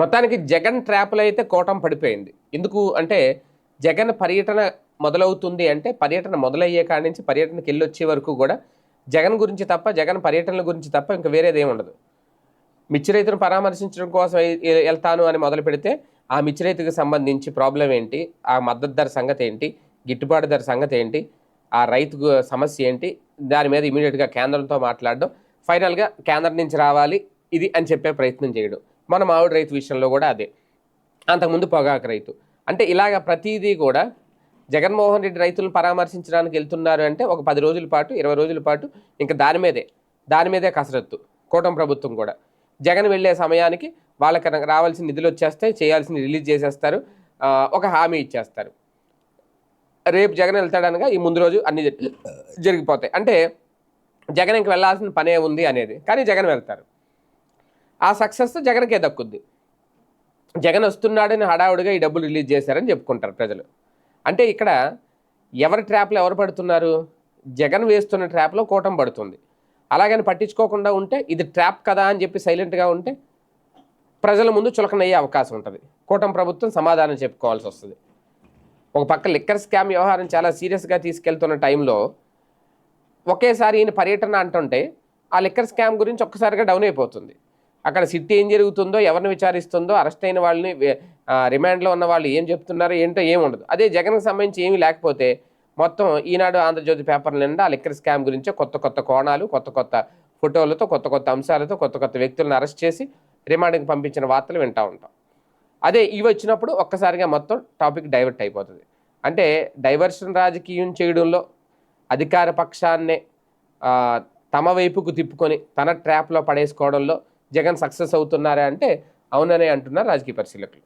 మొత్తానికి జగన్ ట్రాప్లో అయితే కోటం పడిపోయింది. ఎందుకు అంటే జగన్ పర్యటన మొదలవుతుంది అంటే పర్యటన మొదలయ్యే కాడి నుంచి పర్యటనకి వెళ్ళి వచ్చే వరకు కూడా జగన్ గురించి తప్ప జగన్ పర్యటనల గురించి తప్ప ఇంకా వేరేది ఉండదు మిర్చి రైతును పరామర్శించడం కోసం వెళ్తాను అని మొదలు పెడితే ఆ మిర్చి రైతుకు సంబంధించి ప్రాబ్లం ఏంటి? ఆ మద్దతు ధర సంగతి ఏంటి? గిట్టుబాటు ధర సంగతి ఏంటి? ఆ రైతుకు సమస్య ఏంటి? దాని మీద ఇమీడియట్గా కేంద్రంతో మాట్లాడడం ఫైనల్గా కేంద్రం నుంచి రావాలి ఇది అని చెప్పే ప్రయత్నం చేయడం. మన మామిడి రైతు విషయంలో కూడా అదే. అంతకుముందు పొగాకు రైతు. అంటే ఇలాగ ప్రతిదీ కూడా జగన్మోహన్ రెడ్డి రైతులను పరామర్శించడానికి వెళ్తున్నారు అంటే ఒక పది రోజుల పాటు ఇరవై రోజుల పాటు ఇంకా దాని మీదే దాని మీదే కసరత్తు కూటమి ప్రభుత్వం కూడా. జగన్ వెళ్ళే సమయానికి వాళ్ళకి రావాల్సిన నిధులు వచ్చేస్తాయి చేయాల్సిన రిలీజ్ చేసేస్తారు ఒక హామీ ఇచ్చేస్తారు. రేపు జగన్ వెళ్తాడనగా ఈ ముందు రోజు అన్ని జరిగిపోతాయి. అంటే జగన్ ఇంక వెళ్ళాల్సిన పనే ఉంది అనేది. కానీ జగన్ వెళ్తారు. ఆ సక్సెస్ జగన్కే దక్కుద్ది. జగన్ వస్తున్నాడని హడావుడిగా ఈ డబ్బులు రిలీజ్ చేశారని చెప్పుకుంటారు ప్రజలు. అంటే ఇక్కడ ఎవరి ట్రాప్లో ఎవరు పడుతున్నారు? జగన్ వేస్తున్న ట్రాప్లో కూటం పడుతుంది. అలాగని పట్టించుకోకుండా ఉంటే ఇది ట్రాప్ కదా అని చెప్పి సైలెంట్గా ఉంటే ప్రజల ముందు చులకనయ్యే అవకాశం ఉంటుంది. కూటమి ప్రభుత్వం సమాధానం చెప్పుకోవాల్సి వస్తుంది. ఒక పక్క లిక్కర్ స్కామ్ వ్యవహారం చాలా సీరియస్గా తీసుకెళ్తున్న టైంలో ఒకేసారి ఈయన పర్యటన అంటుంటే ఆ లిక్కర్ స్కామ్ గురించి ఒక్కసారిగా డౌన్ అయిపోతుంది. అక్కడ సిట్టి ఏం జరుగుతుందో ఎవరిని విచారిస్తుందో అరెస్ట్ అయిన వాళ్ళని రిమాండ్లో ఉన్న వాళ్ళు ఏం చెప్తున్నారో ఏంటో ఏం ఉండదు. అదే జగన్కి సంబంధించి ఏమీ లేకపోతే మొత్తం ఈనాడు ఆంధ్రజ్యోతి పేపర్ నిండా ఆ లిక్కర్ స్కామ్ గురించి కొత్త కొత్త కోణాలు కొత్త కొత్త ఫోటోలతో కొత్త కొత్త అంశాలతో కొత్త కొత్త వ్యక్తులను అరెస్ట్ చేసి రిమాండ్కి పంపించిన వార్తలు వింటూ ఉంటాం. అదే ఇవి వచ్చినప్పుడు ఒక్కసారిగా మొత్తం టాపిక్ డైవర్ట్ అయిపోతుంది. అంటే డైవర్షన్ రాజకీయం చేయడంలో అధికార పక్షాన్నే తమ వైపుకు తిప్పుకొని తన ట్రాప్లో పడేసుకోవడంలో జగన్ సక్సెస్ అవుతున్నారా అంటే అవుననే అంటున్నారు రాజకీయ పరిశీలకులు.